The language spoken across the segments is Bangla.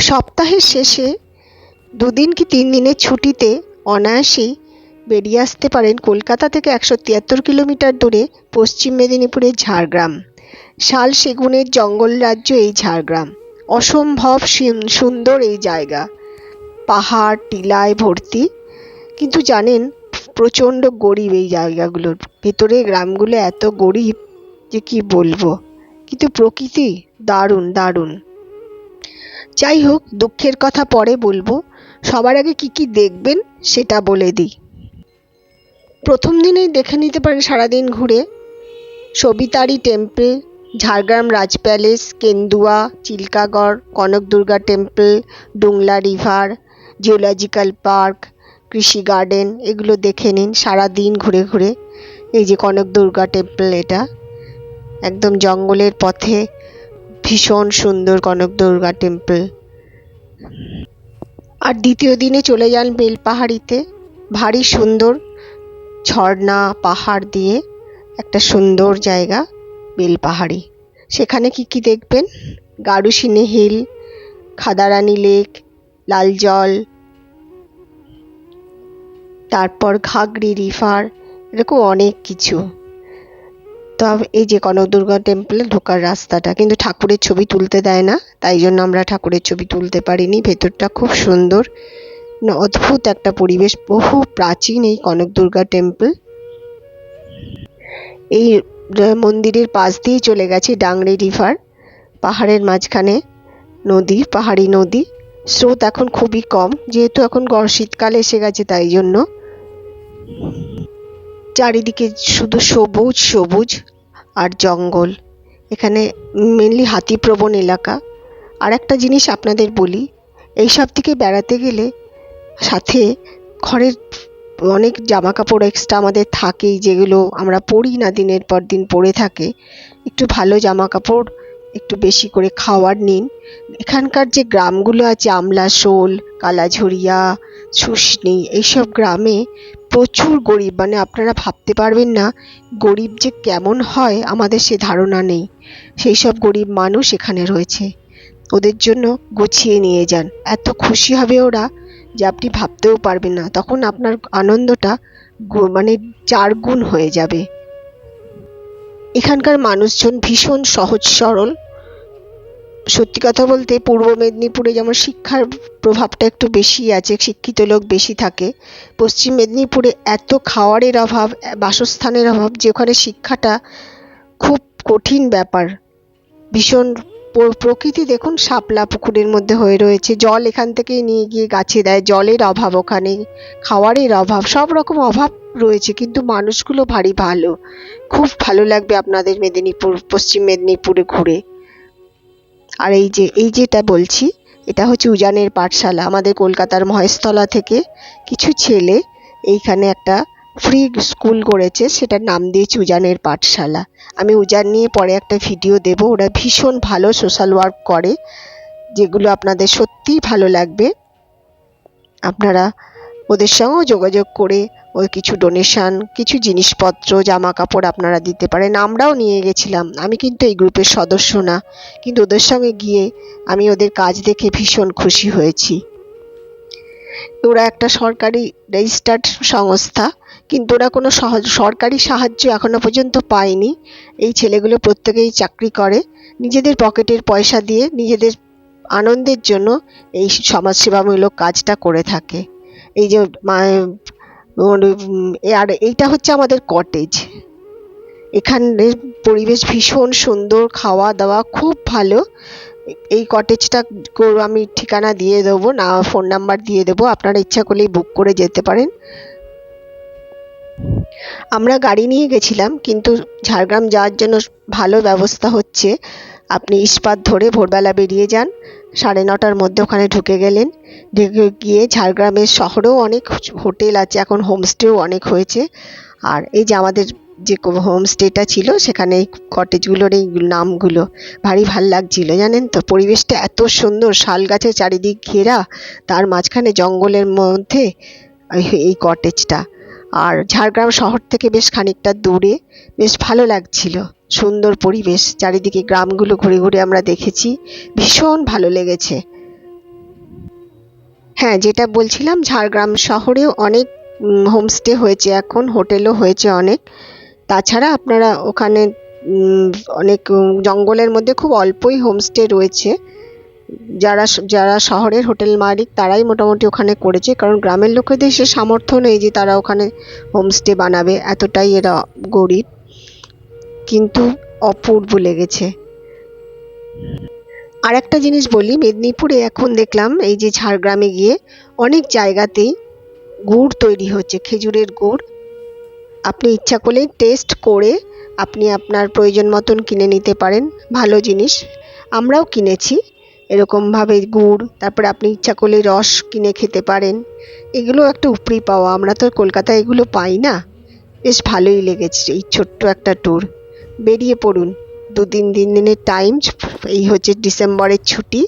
সপ্তাহের শেষে দুদিন কি তিন দিনের ছুটিতে অনায়াসেই বেরিয়ে আসতে পারেন কলকাতা থেকে একশো তিয়াত্তর কিলোমিটার দূরে পশ্চিম মেদিনীপুরের ঝাড়গ্রাম। শাল সেগুনের জঙ্গল রাজ্য এই ঝাড়গ্রাম। অসম্ভব সুন্দর এই জায়গা। পাহাড়, টিলায় ভর্তি। কিন্তু জানেন, প্রচণ্ড গরিব এই জায়গাগুলোর। ভেতরে গ্রামগুলো এত গরিব যে কি বলব? কিন্তু প্রকৃতি দারুণ দারুণ। যাই হোক, দুঃখের কথা পরে বলব। সবার আগে কি কি দেখবেন সেটা বলে দিই। প্রথম দিনেই দেখে নিতে পারেন সারাদিন ঘুরে। Sabitri temple, Jhargram Raj palace, Kendua, Chilkigarh Kanak Durga temple, Dungla river, geological park, কৃষি গার্ডেন, এগুলো দেখে নিন সারাদিন ঘুরে ঘুরে। এই যে কনক দুর্গা টেম্পল এটা, একদম জঙ্গলের পথে ভীষণ সুন্দর কনক দুর্গা টেম্পল আর দ্বিতীয় দিনে চলে যান বেলপাহাড়িতে। ভারী সুন্দর ঝর্ণা, পাহাড় দিয়ে একটা সুন্দর জায়গা, বেলপাহাড়ি। সেখানে কি কি দেখবেন? গারুসিনি হিল, খাদারানি লেক, লাল জল, তারপর ঘাগরি রিভার, এরকম অনেক কিছু। তো এই যে কনক দুর্গা টেম্পলে ঢোকার রাস্তাটা, কিন্তু ঠাকুরের ছবি তুলতে দেয় না, তাই জন্য আমরা ঠাকুরের ছবি তুলতে পারিনি। ভেতরটা খুব সুন্দর না অদ্ভুত একটা পরিবেশ, বহু প্রাচীন এই কনক দুর্গা টেম্পল এই মন্দিরের পাশ দিয়ে চলে গেছে ডাংরি রিভার পাহাড়ের মাঝখানে নদী, পাহাড়ি নদী। স্রোত এখন খুবই কম, যেহেতু এখন শীতকাল এসে গেছে তাই জন্য। চারিদিকে শুধু সবুজ সবুজ আর জঙ্গল। এখানে মেনলি হাতিপ্রবণ এলাকা। আর একটা জিনিস আপনাদের বলি, এইসব দিকে বেড়াতে গেলে সাথে ঘরের অনেক জামা কাপড় এক্সট্রা আমাদের থাকেই, যেগুলো আমরা পরি না দিনের পর দিন পরে থাকে। একটু ভালো জামা কাপড় একটু বেশি করে খাওয়ার নিন। এখানকার যে গ্রামগুলো আছে, আমলাশোল, কালাঝরিয়া শুশনি এইসব গ্রামে প্রচুর গরিব মানে আপনারা ভাবতে পারবেন না গরিব যে কেমন হয়, আমাদের সে ধারণা নেই। সেই সব গরিব মানুষ এখানে রয়েছে। ওদের জন্য গুছিয়ে নিয়ে যান। এত খুশি হবে ওরা যে আপনি ভাবতেও পারবেন না। তখন আপনার আনন্দটা মানে চার গুণ হয়ে যাবে। এখানকার মানুষজন ভীষণ সহজ সরল। সত্যি কথা বলতে পূর্ব মেদিনীপুরে যেমন শিক্ষার প্রভাবটা একটু বেশি আছে, শিক্ষিত লোক বেশি থাকে, পশ্চিম মেদিনীপুরে এত খাওয়ারের অভাব, বাসস্থানের অভাব যে ওখানে শিক্ষাটা খুব কঠিন ব্যাপার। ভীষণ প্রকৃতি দেখুন শাপলা পুকুরের মধ্যে হয়ে রয়েছে, জল এখান থেকেই নিয়ে গিয়ে গাছে দেয়, জলের অভাব ওখানে, খাওয়ারের অভাব, সব রকম অভাব রয়েছে, কিন্তু মানুষগুলো ভারী ভালো। খুব ভালো লাগবে আপনাদের মেদিনীপুর, পশ্চিম মেদিনীপুরে ঘুরে। আর এই যে, এই যেটা বলছি, এটা হচ্ছে উজানের পাঠশালা, আমাদের কলকাতার মহেশতলা থেকে কিছু ছেলে এইখানে একটা ফ্রি স্কুল করেছে, সেটার নাম দিয়েছে উজানের পাঠশালা। আমি উজান নিয়ে পরে একটা ভিডিও দেব, ওরা ভীষণ ভালো সোশ্যাল ওয়ার্ক করে, যেগুলো আপনাদের সত্যিই ভালো লাগবে। আপনারা ওদের সঙ্গেও যোগাযোগ করে ওই কিছু ডোনেশন কিছু জিনিসপত্র জামা কাপড় আপনারা দিতে পারেন। আমরাও নিয়ে গেছিলাম। আমি কিন্তু এই গ্রুপের সদস্য না। কিন্তু ওদের সঙ্গে গিয়ে আমি ওদের কাজ দেখে ভীষণ খুশি হয়েছি। ওরা একটা সরকারি রেজিস্টার্ড সংস্থা, কিন্তু ওরা কোনো সহজ সরকারি সাহায্য এখনও পর্যন্ত পায়নি। এই ছেলেগুলো প্রত্যেকেই চাকরি করে। নিজেদের পকেটের পয়সা দিয়ে নিজেদের আনন্দের জন্য এই সমাজসেবামূলক কাজটা করে থাকে। এই যে আর এইটা হচ্ছে আমাদের কটেজ এখানের পরিবেশ ভীষণ সুন্দর খাওয়া দাওয়া খুব ভালো। এই কটেজটা আমি ঠিকানা দিয়ে দেবো, না ফোন নাম্বার দিয়ে দেবো, আপনারা ইচ্ছা করলেই বুক করে যেতে পারেন। আমরা গাড়ি নিয়ে গেছিলাম, কিন্তু ঝাড়গ্রাম যাওয়ার জন্য ভালো ব্যবস্থা হচ্ছে। আপনি ইস্পাত ধরে ভোরবেলা বেরিয়ে যান। সাড়ে নটার মধ্যে ওখানে ঢুকে গেলেন। ঢুকে গিয়ে ঝাড়গ্রামের শহরেও অনেক হোটেল আছে, এখন হোমস্টেও অনেক হয়েছে। আর এই যে আমাদের যে হোমস্টেটা ছিল, সেখানে এই কটেজগুলোর এই নামগুলো ভারী ভালো লাগছিল, জানেন তো? পরিবেশটা এত সুন্দর শাল গাছের চারিদিক ঘেরা, তার মাঝখানে জঙ্গলের মধ্যে এই কটেজটা। আর ঝাড়গ্রাম শহর থেকে বেশ খানিকটা দূরে, বেশ ভালো লাগছিল। সুন্দর পরিবেশ, চারিদিকে গ্রামগুলো ঘুরে ঘুরে আমরা দেখেছি। ভীষণ ভালো লেগেছে। হ্যাঁ যেটা বলছিলাম, ঝাড়গ্রাম শহরেও অনেক হোমস্টে হয়েছে এখন, হোটেলও হয়েছে অনেক। তাছাড়া আপনারা ওখানে অনেক জঙ্গলের মধ্যে খুব অল্পই হোমস্টে রয়েছে। যারা যারা শহরের হোটেল মালিক, তারাই মোটামুটি ওখানে করেছে। কারণ গ্রামের লোকেদের সে সামর্থ্য নেই যে তারা ওখানে হোমস্টে বানাবে। এতটাই এরা গরিব। কিন্তু অপূর্ব লেগেছে। আর একটা জিনিস বলি, মেদিনীপুরে এখন দেখলাম এই যে ঝাড়গ্রামে গিয়ে অনেক জায়গাতেই গুড় তৈরি হচ্ছে, খেজুরের গুড়। আপনি ইচ্ছা করলে টেস্ট করে আপনি আপনার প্রয়োজন মতন কিনে নিতে পারেন, ভালো জিনিস। আমরাও কিনেছি, এরকমভাবে গুড়, তারপরে আপনি ইচ্ছা করলে রস কিনে খেতে পারেন। এগুলো একটা উপরি পাওয়া, আমরা তো কলকাতায় এগুলো পাই না। বেশ ভালোই লেগেছে এই ছোট্ট একটা ট্যুর বেরিয়ে পড়ুন। দু তিন দিন দিনের টাইম এই হচ্ছে ডিসেম্বরের ছুটি।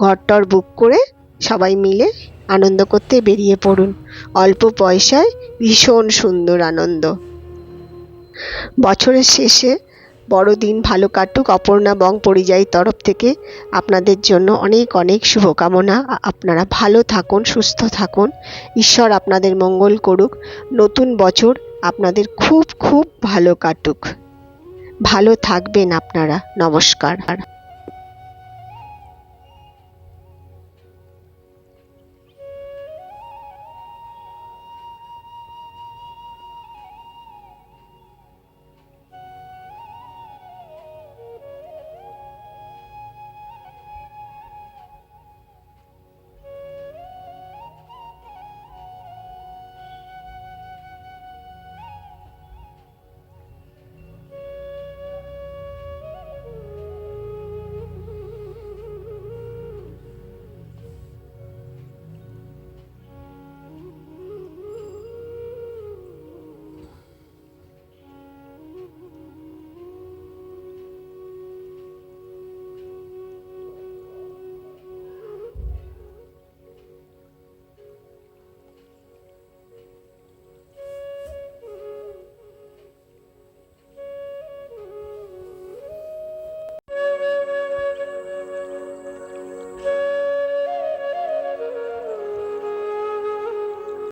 ঘরটর বুক করে সবাই মিলে আনন্দ করতে বেরিয়ে পড়ুন। অল্প পয়সায় ভীষণ সুন্দর আনন্দ। বছরের শেষে বড়দিন ভালো কাটুক। অপর্ণা বং পরিযায়ী তরফ থেকে আপনাদের জন্য অনেক অনেক শুভকামনা। আপনারা ভালো থাকুন, সুস্থ থাকুন। ঈশ্বর আপনাদের মঙ্গল করুক। নতুন বছর আপনাদের খুব খুব ভালো কাটুক। ভালো থাকবেন আপনারা। নমস্কার।